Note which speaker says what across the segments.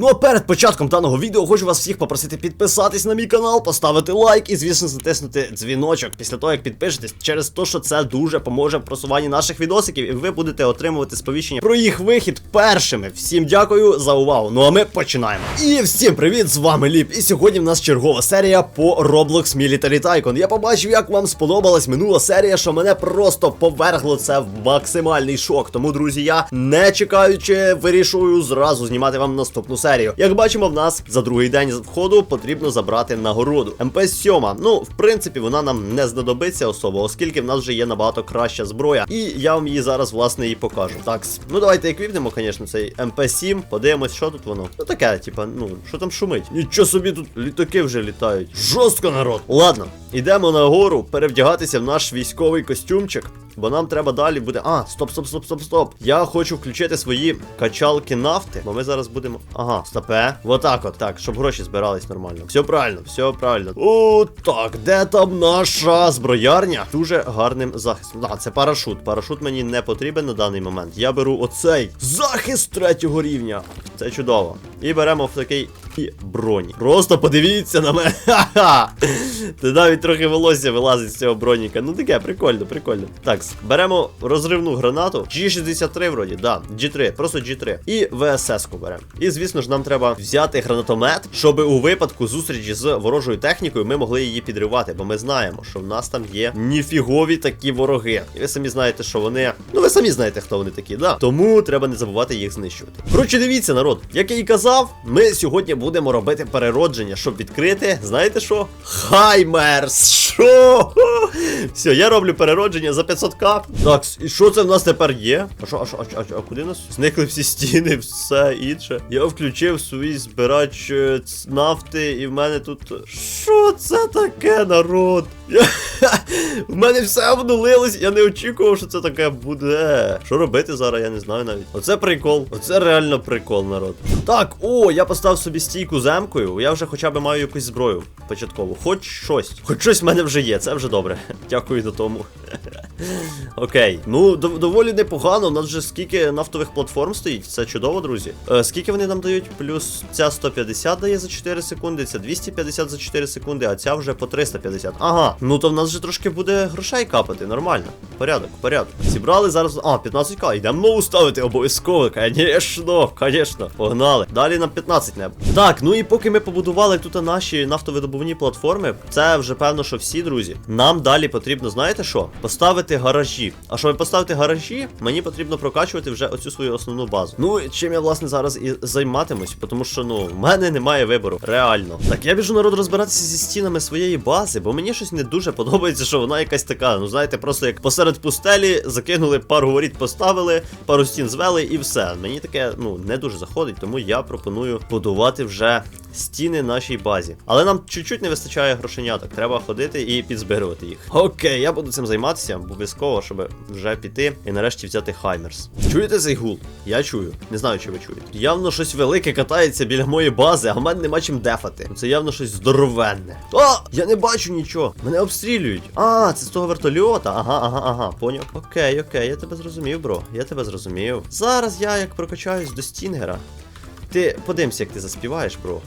Speaker 1: Ну а перед початком даного відео хочу вас всіх попросити підписатись на мій канал, поставити лайк і, звісно, затиснути дзвіночок після того, як підпишетесь, через те, що це дуже поможе в просуванні наших відосиків, і ви будете отримувати сповіщення про їх вихід першими. Всім дякую за увагу. Ну а ми починаємо. І всім привіт, з вами Ліп. І сьогодні в нас чергова серія по Roblox Military Tycoon. Я побачив, як вам сподобалась минула серія, що мене просто повергло це в максимальний шок. Тому, друзі, я не чекаючи, вирішую зразу знімати вам наступну серію. Як бачимо, в нас за другий день входу потрібно забрати нагороду. МП-7, ну, в принципі, вона нам не знадобиться особо, оскільки в нас вже є набагато краща зброя. І я вам її зараз, власне, і покажу. Так, ну давайте еквіпнемо, звісно, цей МП-7. Подивимось, що тут воно. Ну таке, типа, ну, що там шумить. Нічого собі тут літаки вже літають. Жорстко народ. Ладно, ідемо нагору перевдягатися в наш військовий костюмчик. Бо нам треба далі буде. А, стоп, стоп, стоп, стоп, стоп. Я хочу включити свої качалки нафти, бо ми зараз будемо. Ага, стопе. Отак от. Так, щоб гроші збирались нормально. Все правильно, все правильно. О, так, де там наша зброярня? Дуже гарним захистом. А, це парашут. Парашут мені не потрібен на даний момент. Я беру оцей захист третього рівня. Це чудово. І беремо в такий і броні. Просто подивіться на мене. Ха-ха! Ти навіть трохи волосся вилазить з цього броніка. Ну таке, прикольно, прикольно. Так, беремо розривну гранату. G63 вроді, да, G3, просто G3. І ВСС-ку беремо. І, звісно ж, нам треба взяти гранатомет, щоб у випадку зустрічі з ворожою технікою ми могли її підривати. Бо ми знаємо, що в нас там є ніфігові такі вороги. І ви самі знаєте, що вони. Ну, ви самі знаєте, хто вони такі, да. Тому треба не забувати їх знищувати. Коротше, дивіться, народ, як я і казав, ми сьогодні будемо робити переродження, щоб відкрити, знаєте що? Хаймерс! Що? Все, я роблю переродження за 500к. Так, і що це в нас тепер є? А що, а що, а, що, а, куди нас? Зникли всі стіни, все інше. Я включив свій збирач е, нафти, і в мене тут. Що це таке, народ? Я... В мене все обнулилось, я не очікував, що це таке буде. Що робити зараз, я не знаю навіть. Оце прикол. Оце реально прикол, народ. Так, о, я поставив собі стійку земкою. Я вже хоча б маю якусь зброю початкову. Хоч щось. Хоч щось в мене вже є, це вже добре. Дякую до тому. Окей. Ну, дов- доволі непогано. У нас вже скільки нафтових платформ стоїть. Це чудово, друзі. Е, скільки вони нам дають? Плюс ця 150 дає за 4 секунди, ця 250 за 4 секунди, а ця вже по 350. Ага. Ну то в нас вже трошки буде грошей капати. Нормально. Порядок, порядок. Зібрали зараз. А, 15к. Йдемо нову ставити обов'язково. Конечно, конечно. Погнали. Далі нам 15 небо. Так, ну і поки ми побудували тут наші нафтовидобувні платформи, це вже певно, що всі, друзі. Нам далі потрібно, знаєте що? Поставити гаражі. А щоб поставити гаражі, мені потрібно прокачувати вже оцю свою основну базу. Ну, чим я, власне, зараз і займатимусь, тому що, ну, в мене немає вибору. Реально. Так, я біжу народ розбиратися зі стінами своєї бази, бо мені щось не дуже подобається, що вона якась така. Ну, знаєте, просто як посеред пустелі закинули пару воріт, поставили, пару стін звели і все. Мені таке, ну, не дуже заходить, тому я пропоную будувати вже стіни нашій базі. Але нам чуть-чуть не вистачає грошеняток. Треба ходити і підзбирувати їх. Окей, я буду цим займатися обов'язково, щоб вже піти і нарешті взяти Хаймерс. Чуєте цей гул? Я чую. Не знаю, чи ви чуєте. Явно щось велике катається біля моєї бази, а в мене нема чим дефати. Це явно щось здоровенне. А! Я не бачу нічого. Мене обстрілюють. А, це з того вертольота. Ага, ага, ага. Поняв. Окей, окей, я тебе зрозумів, бро. Я тебе зрозумів. Зараз я як прокачаюсь до Стінгера. Ти подивимося, як ти заспіваєш, бро.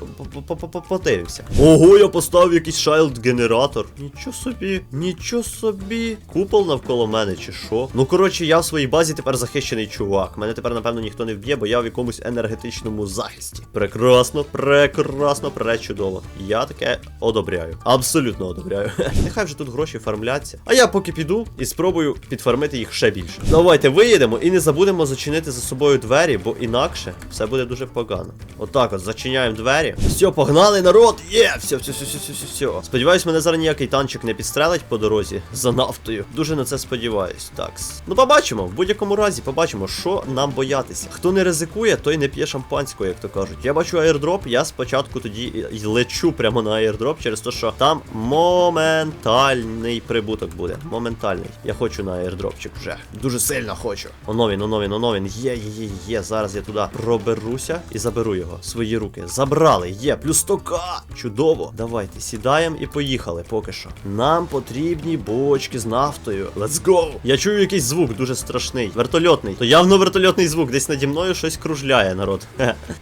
Speaker 1: Подивимося. Ого, я поставив якийсь шайлд генератор. Нічого собі, нічого собі. Купол навколо мене, чи що? Ну коротше, я в своїй базі тепер захищений чувак. Мене тепер, напевно, ніхто не вб'є, бо я в якомусь енергетичному захисті. Прекрасно, прекрасно, пречудово. Я таке одобряю. Абсолютно одобряю. Нехай вже тут гроші фармляться. А я поки піду і спробую підфармити їх ще більше. Давайте виїдемо і не забудемо зачинити за собою двері, бо інакше все буде дуже погано. Отак от зачиняємо двері. Все, погнали, народ! Є! Все, все, все, все, все, все, все. Сподіваюсь, мене зараз ніякий танчик не підстрелить по дорозі за нафтою. Дуже на це сподіваюсь. Так. Ну, побачимо. В будь-якому разі побачимо, що нам боятися. Хто не ризикує, той не п'є шампанського, як то кажуть. Я бачу аірдроп, я спочатку тоді і лечу прямо на аірдроп через те, що там моментальний прибуток буде. Моментальний. Я хочу на аірдропчик вже. Дуже сильно хочу. Оно він, оно він, оно він. Є, є, є, є. Зараз я туди проберуся і заберу його. Свої руки. Забрали. Є, плюс 100к. Чудово. Давайте сідаємо і поїхали поки що. Нам потрібні бочки з нафтою. Let's go! Я чую якийсь звук дуже страшний. Вертольотний. То явно вертольотний звук. Десь наді мною щось кружляє, народ.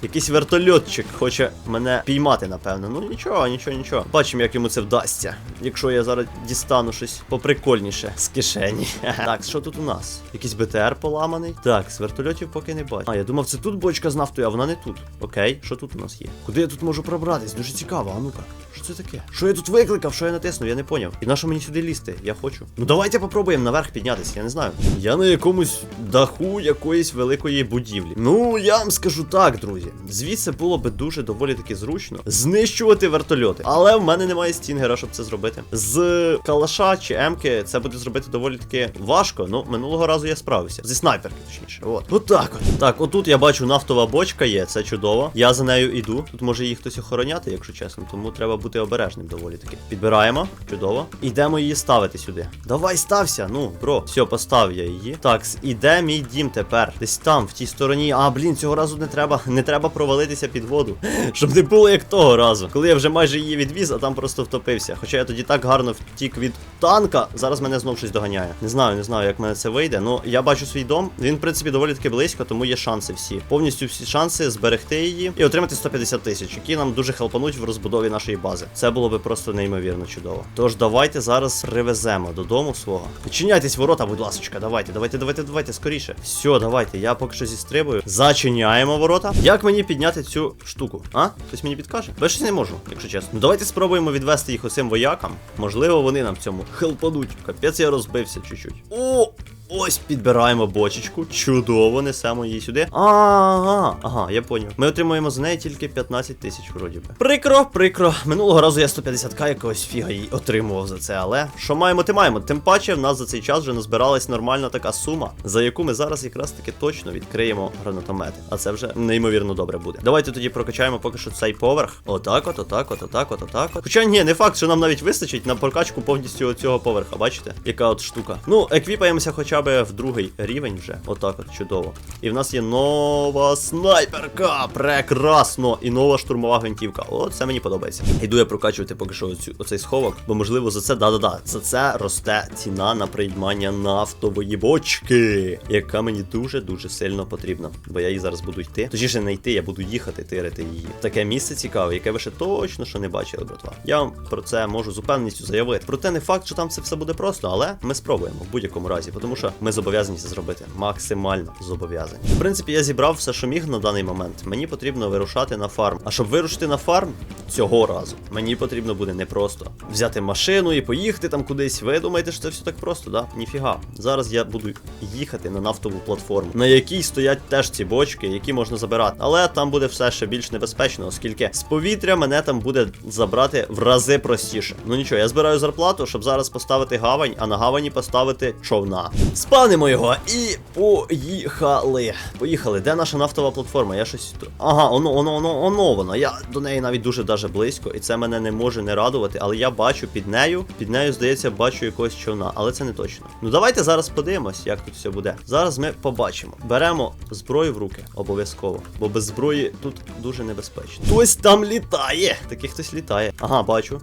Speaker 1: Якийсь вертольотчик хоче мене піймати, напевно. Ну нічого, нічого, нічого. Бачимо, як йому це вдасться. Якщо я зараз дістану щось поприкольніше з кишені. Так, що тут у нас? Якийсь БТР поламаний. Так, з вертольотів поки не бачу. А, я думав, це тут бочка з нафтою, а вона не тут. Окей, що тут у нас є? Куди я тут можу пробратись? Дуже цікаво, а ну-ка. Що це таке? Що я тут викликав? Що я натиснув? Я не поняв. І на що мені сюди лізти? Я хочу. Ну давайте попробуємо наверх піднятися, я не знаю. Я на якомусь даху якоїсь великої будівлі. Ну, я вам скажу так, друзі. Звідси було би дуже доволі таки зручно знищувати вертольоти. Але в мене немає стінгера, щоб це зробити. З калаша чи емки це буде зробити доволі таки важко. Ну, минулого разу я справився. Зі снайперки, точніше. От. От так от. Так, отут я бачу нафтова бочка є, це чудово. Я за нею іду. Тут може її хтось охороняти, якщо чесно, тому треба бути обережним доволі таки. Підбираємо, чудово. Ідемо її ставити сюди. Давай стався. Ну, бро. Все, постав я її. Так, іде мій дім тепер. Десь там, в тій стороні. А, блін, цього разу не треба. Не треба провалитися під воду. Щоб не було як того разу. Коли я вже майже її відвіз, а там просто втопився. Хоча я тоді так гарно втік від танка. Зараз мене знов щось доганяє. Не знаю, не знаю, як мене це вийде. Ну, я бачу свій дом. Він, в принципі, доволі таки близько, тому є шанси всі. Повністю всі шанси зберегти її і отримати 150 тисяч, які нам дуже хелпануть в розбудові нашої бази. Це було би просто неймовірно чудово. Тож давайте зараз привеземо додому свого. Відчиняйтесь ворота, будь ласочка. Давайте, давайте, давайте, давайте, скоріше. Все, давайте. Я поки що зістрибую. Зачиняємо ворота. Як мені підняти цю штуку? А? Хтось мені підкаже? Бо щось не можу, якщо чесно. Ну давайте спробуємо відвести їх оцим воякам. Можливо, вони нам в цьому хелпануть. Капець, я розбився чуть-чуть. О! Ось підбираємо бочечку. Чудово, несемо її сюди. Ага, ага, я поняв. Ми отримуємо за неї тільки 15 тисяч, вроді би. Прикро, прикро. Минулого разу я 150к якогось фіга їй отримував за це, але що маємо, ти маємо. Тим паче, в нас за цей час вже назбиралась нормальна така сума, за яку ми зараз якраз таки точно відкриємо гранатомети. А це вже неймовірно добре буде. Давайте тоді прокачаємо поки що цей поверх. Отак, от, отак, от, отак, от, отак. От. Хоча ні, не факт, що нам навіть вистачить на прокачку повністю цього поверха. Бачите? Яка от штука. Ну, еквіпаємося хоча б в другий рівень вже. Отак от чудово. І в нас є нова снайперка. Прекрасно! І нова штурмова гвинтівка. О, це мені подобається. Йду я прокачувати поки що оцю, оцей сховок, бо можливо за це, да-да-да, за це росте ціна на приймання нафтової бочки, яка мені дуже-дуже сильно потрібна. Бо я її зараз буду йти. Точніше, не йти, я буду їхати, тирити її. Таке місце цікаве, яке ви ще точно що не бачили, братва. Я вам про це можу з упевненістю заявити. Проте не факт, що там це все буде просто, але ми спробуємо в будь-якому разі, тому що ми зобов'язані це зробити. Максимально зобов'язані. В принципі, я зібрав все, що міг на даний момент. Мені потрібно вирушати на фарм. А щоб вирушити на фарм цього разу, мені потрібно буде не просто взяти машину і поїхати там кудись. Ви думаєте, що це все так просто, да? Ніфіга. Зараз я буду їхати на нафтову платформу, на якій стоять теж ці бочки, які можна забирати. Але там буде все ще більш небезпечно, оскільки з повітря мене там буде забрати в рази простіше. Ну нічого, я збираю зарплату, щоб зараз поставити гавань, а на гавані поставити човна. Спанимо його і поїхали. Поїхали. Де наша нафтова платформа? Я щось. Ага, оно, оно, оно, оно воно. Я до неї навіть дуже даже близько, і це мене не може не радувати. Але я бачу під нею, під нею, здається, бачу якогось човна, але це не точно. Ну давайте зараз подивимось, як тут все буде. Зараз ми побачимо. Беремо зброю в руки, обов'язково. Бо без зброї тут дуже небезпечно. Хтось там літає. Таки хтось літає. Ага, бачу.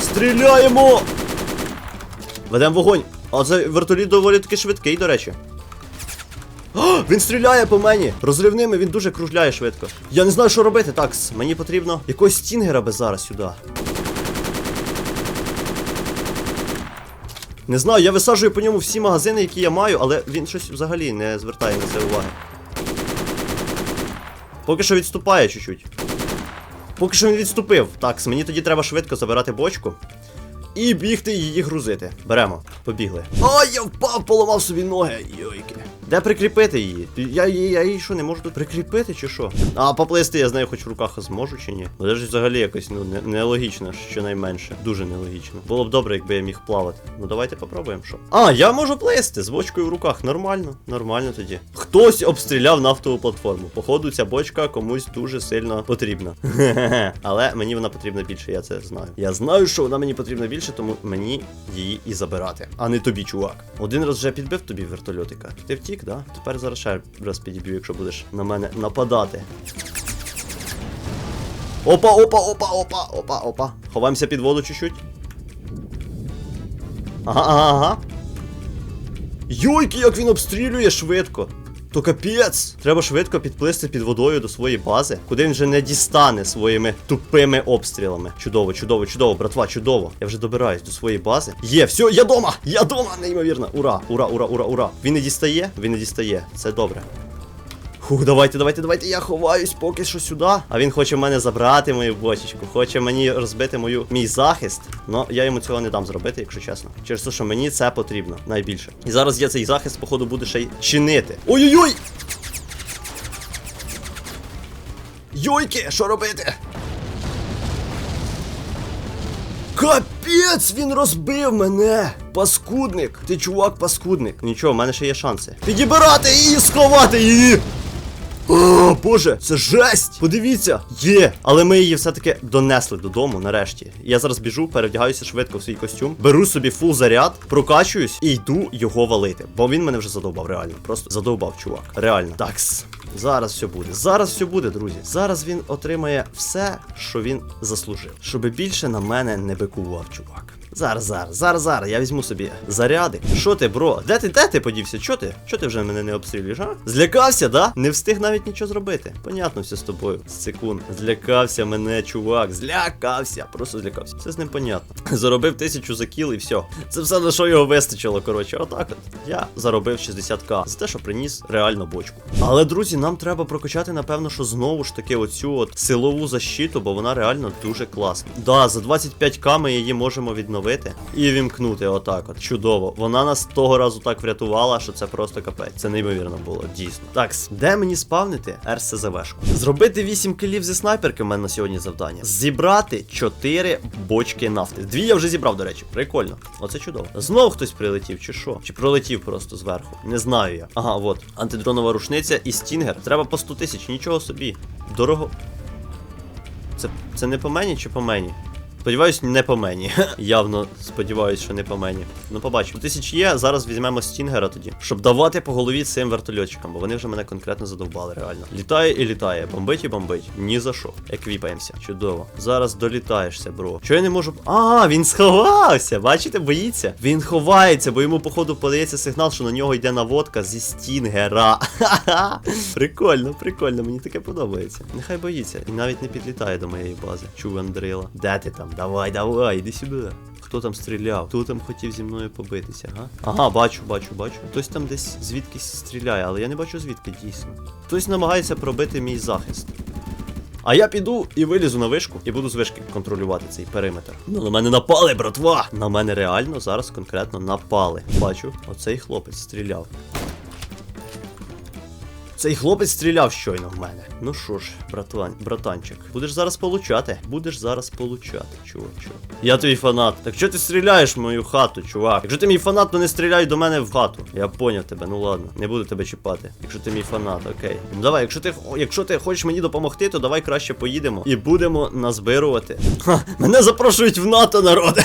Speaker 1: Стріляємо! Ведемо вогонь. А це вертоліт доволі таки швидкий, до речі. О, він стріляє по мені! Розривними він дуже кружляє швидко. Я не знаю, що робити. Так, мені потрібно якогось стінгера би зараз сюди. Не знаю, я висаджую по ньому всі магазини, які я маю, але він щось взагалі не звертає на це уваги. Поки що відступає чуть-чуть. Поки що він відступив. Так, мені тоді треба швидко забирати бочку. І бігти її грузити. Беремо, побігли. Ой, я впав, поламав собі ноги. Йойки. Де прикріпити її? Я, її- я її що, не можу тут прикріпити чи що? А поплисти я з нею хоч в руках зможу чи ні? Ну, Це ж взагалі якось ну, не- нелогічно, щонайменше. Дуже нелогічно. Було б добре, якби я міг плавати. Ну давайте попробуємо, що. А, я можу плисти з бочкою в руках. Нормально, нормально тоді. Хтось обстріляв нафтову платформу. Походу, ця бочка комусь дуже сильно потрібна. Але мені вона потрібна більше, я це знаю. Я знаю, що вона мені потрібна більше, тому мені її і забирати. А не тобі, чувак. Один раз вже підбив тобі вертольотика. Ти втік? Підіб'їк, да? Тепер зараз ще раз підіб'ю, якщо будеш на мене нападати. Опа, опа, опа, опа, опа, опа. Ховаємося під воду чуть-чуть. Ага, ага, ага. Йойки, як він обстрілює швидко. То капець! Треба швидко підплисти під водою до своєї бази, куди він вже не дістане своїми тупими обстрілами. Чудово, чудово, чудово, братва, чудово. Я вже добираюсь до своєї бази. Є, все, я дома! Я дома! Неймовірно! Ура! Ура, ура, ура, ура! Він не дістає? Він не дістає. Це добре. Хух, давайте, давайте, давайте. Я ховаюсь поки що сюди. А він хоче мене забрати мою бочечку, хоче мені розбити мою мій захист. Ну я йому цього не дам зробити, якщо чесно. Через те, що мені це потрібно найбільше. І зараз я цей захист, походу, буду ще й чинити. Ой-ой-ой! Йойки, що робити? Капець, він розбив мене! Паскудник! Ти чувак, паскудник. Нічого, в мене ще є шанси. Підібирати її, сховати її! О, боже, це жесть! Подивіться! Є! Але ми її все-таки донесли додому нарешті. Я зараз біжу, перевдягаюся швидко в свій костюм, беру собі фул заряд, прокачуюсь і йду його валити. Бо він мене вже задовбав, реально. Просто задовбав, чувак. Реально. Такс. Зараз все буде. Зараз все буде, друзі. Зараз він отримає все, що він заслужив. Щоби більше на мене не бикував, чувак. Зараз, зараз, зараз, зараз, я візьму собі заряди. Що ти, бро? Де ти, де ти подівся? Чо ти? Чо ти вже мене не обстрілюєш, а? Злякався, да? Не встиг навіть нічого зробити. Понятно все з тобою. Секунд. Злякався мене, чувак. Злякався. Просто злякався. Все з ним понятно. Заробив тисячу за кіл і все. Це все на що його вистачило, коротше. Отак от. Я заробив 60к за те, що приніс реально бочку. Але, друзі, нам треба прокачати, напевно, що знову ж таки оцю от силову защиту, бо вона реально дуже класна. Да, за 25к ми її можемо відновити і вімкнути отак от. Чудово. Вона нас того разу так врятувала, що це просто капець. Це неймовірно було, дійсно. Так, де мені спавнити РСЗВшку? Зробити 8 кілів зі снайперки в мене на сьогодні завдання. Зібрати 4 бочки нафти. Дві я вже зібрав, до речі. Прикольно. Оце чудово. Знов хтось прилетів, чи що? Чи пролетів просто зверху? Не знаю я. Ага, от. Антидронова рушниця і стінгер. Треба по 100 тисяч, нічого собі. Дорого. Це, це не по мені чи по мені? Сподіваюсь, не по мені. Явно сподіваюсь, що не по мені. Ну, побачимо. Тисяч є, зараз візьмемо стінгера тоді, щоб давати по голові цим вертольотчикам, бо вони вже мене конкретно задовбали, реально. Літає і літає, бомбить і бомбить. Ні за що. Еквіпаємося. Чудово. Зараз долітаєшся, бро. Чого я не можу. А, він сховався! Бачите, боїться? Він ховається, бо йому, походу, подається сигнал, що на нього йде наводка зі стінгера. Прикольно, прикольно, мені таке подобається. Нехай боїться. І навіть не підлітає до моєї бази. Чув Андрила. Де ти там? Давай, давай, іди сюди. Хто там стріляв? Хто там хотів зі мною побитися, га? Ага, бачу, бачу, бачу. Хтось там десь звідкись стріляє, але я не бачу звідки дійсно. Хтось намагається пробити мій захист. А я піду і вилізу на вишку і буду з вишки контролювати цей периметр. Ну на мене напали, братва! На мене реально зараз конкретно напали. Бачу, оцей хлопець стріляв. Цей хлопець стріляв щойно в мене. Ну що ж, братан, братанчик, будеш зараз получати. Будеш зараз получати, чувачок. Я твій фанат. Так що ти стріляєш в мою хату, чувак? Якщо ти мій фанат, то не стріляй до мене в хату. Я поняв тебе, ну ладно, не буду тебе чіпати. Якщо ти мій фанат, окей. Ну давай, якщо ти якщо ти хочеш мені допомогти, то давай краще поїдемо і будемо назбирувати. Ха, мене запрошують в НАТО, народ.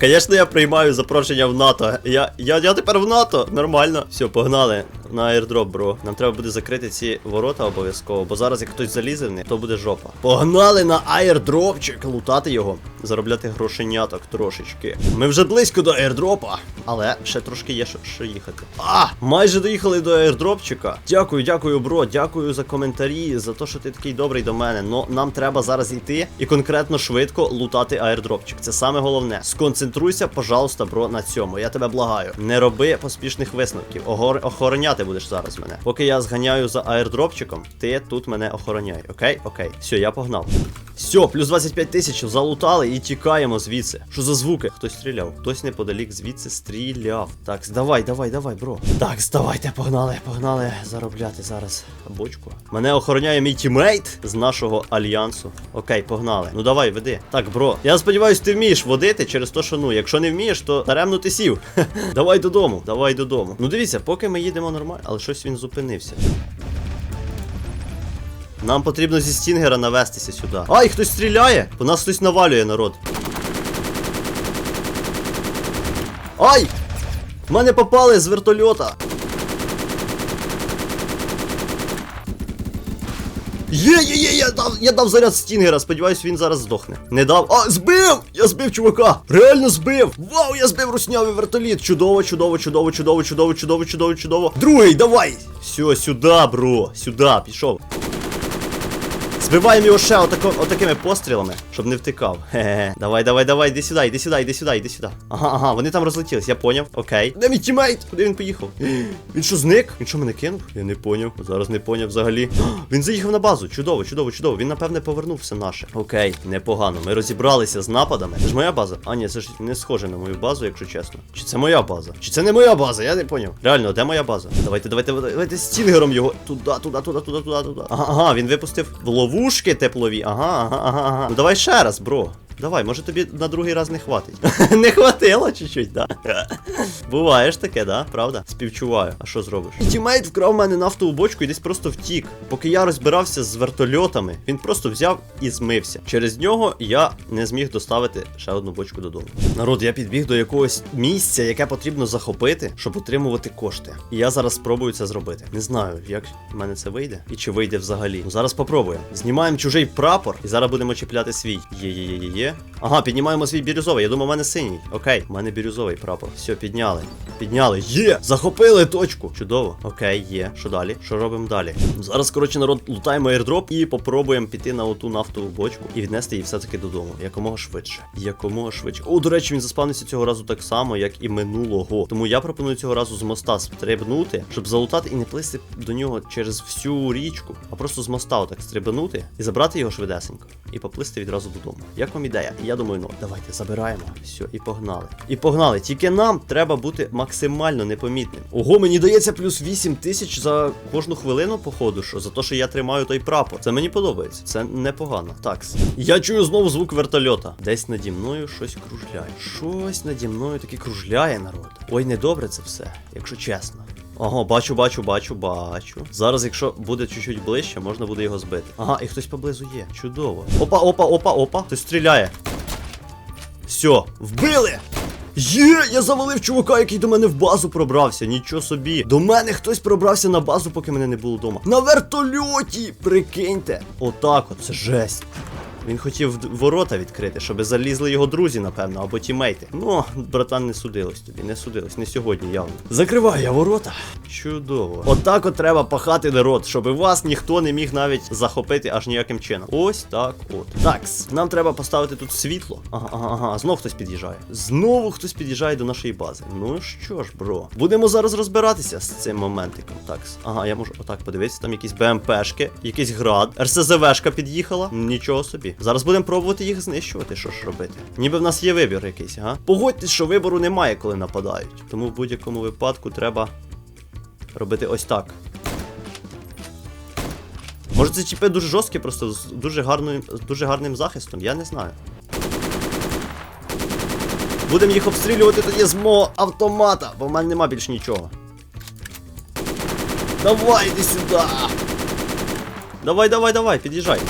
Speaker 1: Звісно, я приймаю запрошення в НАТО. Я, я, я тепер в НАТО. Нормально. Все, погнали на аірдроп, бро. Нам треба буде закрити ці ворота обов'язково, бо зараз як хтось залізе в них, то буде жопа. Погнали на аірдропчик, лутати його, заробляти грошеняток трошечки. Ми вже близько до аірдропа, але ще трошки є що, що їхати. А, майже доїхали до аірдропчика. Дякую, дякую, бро. Дякую за коментарі, за те, що ти такий добрий до мене. Но нам треба зараз йти і конкретно швидко лутати аірдропчик. Це саме головне. Сконцентруйся, пожалуйста, бро, на цьому. Я тебе благаю. Не роби поспішних висновків. Огор... Охороняти будеш зараз мене. Поки я зганяю за аірдропчиком, ти тут мене охороняй. Окей? Окей. Все, я погнав. Все, плюс 25 тисяч залутали і тікаємо звідси. Що за звуки? Хтось стріляв, хтось неподалік звідси стріляв. Так, давай, давай, давай, бро. Так, давайте, погнали, погнали заробляти зараз бочку. Мене охороняє мій тімейт з нашого альянсу. Окей, погнали. Ну давай, веди. Так, бро. Я сподіваюся, ти вмієш водити через те, що ну, якщо не вмієш, то даремно ти сів. давай додому, давай додому. Ну дивіться, поки ми їдемо нормально, але щось він зупинився. Нам потрібно зі стінгера навестися сюди. Ай, хтось стріляє! По нас хтось навалює народ. Ай! Мене попали з вертольота. Є-є-є, я дав я дав заряд стінгера, сподіваюсь, він зараз здохне. Не дав. А, збив! Я збив чувака! Реально збив! Вау, я збив руснявий вертоліт! Чудово, чудово, чудово, чудово, чудово, чудово, чудово, чудово. Другий, давай! Все, сюди, бро, сюди, пішов. Збиваємо його ще отако, отакими пострілами, щоб не втикав. Хе-хе. Давай, давай, давай, іди сюди, іди сюди, іди сюди, іди сюди. Ага, ага, вони там розлетілись, я поняв. Окей. Де мій тімейт? Куди він поїхав? Він що зник? Він що мене кинув? Я не поняв. Зараз не поняв взагалі. Він заїхав на базу. Чудово, чудово, чудово. Він напевне повернув все наше. Окей, непогано. Ми розібралися з нападами. Це ж моя база. А ні, це ж не схоже на мою базу, якщо чесно. Чи це моя база? Чи це не моя база? Я не поняв. Реально, де моя база? Давайте, давайте, давайте, давайте стінгером його. Туди, туди, туди, туди, туди, туди. Ага, ага, він випустив в ловушки теплові. Ага, ага, ага, ага. Ну давай ще раз, бро. Давай, може тобі на другий раз не хватить. не хватило чуть-чуть, да. Буває ж таке, да? Правда? Співчуваю. А що зробиш? Тімейт вкрав мене нафтову бочку і десь просто втік. Поки я розбирався з вертольотами, він просто взяв і змився. Через нього я не зміг доставити ще одну бочку додому. Народ, я підбіг до якогось місця, яке потрібно захопити, щоб отримувати кошти. І я зараз спробую це зробити. Не знаю, як в мене це вийде і чи вийде взагалі. Ну зараз попробуємо. Знімаємо чужий прапор і зараз будемо чіпляти свій. Є-є-є-є. Ага, піднімаємо свій бірюзовий. Я думаю, у мене синій. Окей, у мене бірюзовий прапор. Все, підняли. Підняли. Є! Захопили точку. Чудово. Окей, є. Що далі? Що робимо далі? Зараз, коротше, народ, лутаємо airdrop і попробуємо піти на оту нафтову бочку і віднести її все-таки додому. Якомога швидше. Якомога швидше. О, до речі, він заспавнився цього разу так само, як і минулого. Тому я пропоную цього разу з моста стрибнути, щоб залутати і не плисти до нього через всю річку, а просто з моста отак стрибнути і забрати його швидесенько. І поплисти відразу додому. Як вам ідея? Я думаю, ну давайте забираємо. Все, і погнали. І погнали. Тільки нам треба бути максимально непомітним. Ого, мені дається плюс 8 тисяч за кожну хвилину, походу, що за те, що я тримаю той прапор. Це мені подобається. Це непогано. Так. Я чую знову звук вертольота. Десь наді мною щось кружляє. Щось наді мною таки кружляє, народ. Ой, недобре це все, якщо чесно. Ага, бачу, бачу, бачу, бачу. Зараз, якщо буде чуть-чуть ближче, можна буде його збити. Ага, і хтось поблизу є. Чудово. Опа, опа, опа, опа. Хтось стріляє. Все, вбили! Є, я завалив чувака, який до мене в базу пробрався. Нічого собі. До мене хтось пробрався на базу, поки мене не було вдома. На вертольоті! Прикиньте. Отак от, це жесть. Він хотів ворота відкрити, щоб залізли його друзі, напевно, або тімейти. Ну, братан, не судилось тобі, не судилось, не сьогодні явно. Закриваю я ворота. Чудово. Отак от треба пахати народ, щоб вас ніхто не міг навіть захопити аж ніяким чином. Ось так от. Такс, нам треба поставити тут світло. Ага, ага, ага. Знов хтось під'їжджає. Знову хтось під'їжджає до нашої бази. Ну що ж, бро. Будемо зараз розбиратися з цим моментиком. Такс. Ага, я можу отак подивитися. Там якісь БМПшки, якийсь град. РСЗВшка під'їхала. Нічого собі. Зараз будемо пробувати їх знищувати. Що ж робити? Ніби в нас є вибір якийсь, ага. Погодьтесь, що вибору немає, коли нападають. Тому в будь-якому випадку треба робити ось так. Може ці чіпи дуже жорсткі, просто з дуже гарною, з дуже гарним захистом, я не знаю. Будемо їх обстрілювати тоді з мого автомата, бо в мене нема більш нічого. Давай іди сюди. Давай, давай, давай, під'їжджай.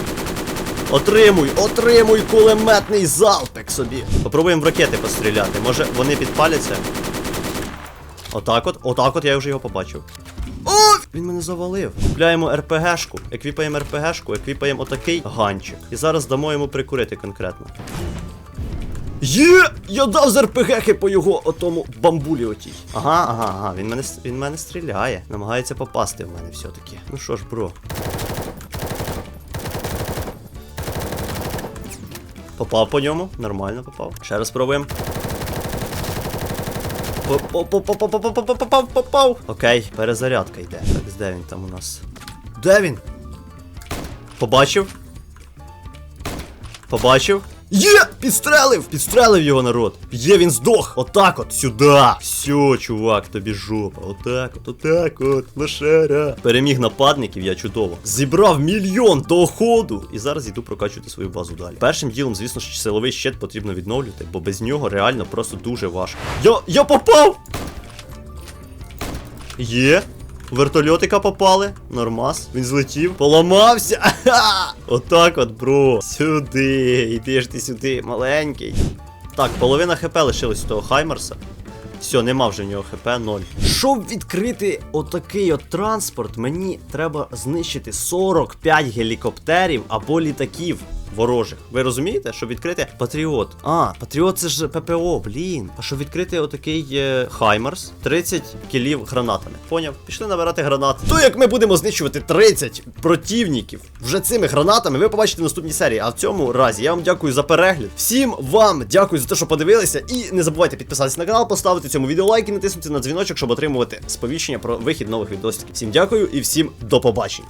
Speaker 1: Отримуй, отримуй кулеметний залпик собі. Попробуємо в ракети постріляти. Може вони підпаляться? Отак от, отак от я вже його побачив. О! Він мене завалив. Купляємо РПГшку, еквіпаємо РПГшку, еквіпаємо отакий ганчик. І зараз дамо йому прикурити конкретно. Є! Я дав з РПГхи по його отому бамбулі отій. Ага, ага, ага. Він мене він мене стріляє. Намагається попасти в мене все-таки. Ну що ж, бро. Попав по ньому, нормально попав. Ще раз пробуємо. Попав, попав. Окей, перезарядка йде. Так, де він там у нас? Де він? Побачив? Побачив? Є! Підстрелив! Підстрелив його народ! Є, він здох! Отак от, сюди! Все, чувак, тобі жопа. Отак от, отак от, лошара. Переміг нападників, я чудово. Зібрав мільйон доходу. І зараз йду прокачувати свою базу далі. Першим ділом, звісно ж, силовий щит потрібно відновлювати, бо без нього реально просто дуже важко. Я. я попав! Є. Вертольотика попали. Нормас. Він злетів. Поламався. Отак от, бро. Сюди. Іди ж ти сюди, маленький. Так, половина хп лишилась у того Хаймерса. Все, нема вже в нього хп 0. Щоб відкрити отакий от транспорт, мені треба знищити 45 гелікоптерів або літаків. Ворожих. Ви розумієте, щоб відкрити Патріот. А, Патріот це ж ППО, блін. А щоб відкрити отакий е, Хаймерс, 30 кілів гранатами. Поняв? Пішли набирати гранати. То як ми будемо знищувати 30 противників вже цими гранатами, ви побачите в наступній серії. А в цьому разі я вам дякую за перегляд. Всім вам дякую за те, що подивилися. І не забувайте підписатися на канал, поставити цьому відео лайк і натиснути на дзвіночок, щоб отримувати сповіщення про вихід нових відосів. Всім дякую і всім до побачення.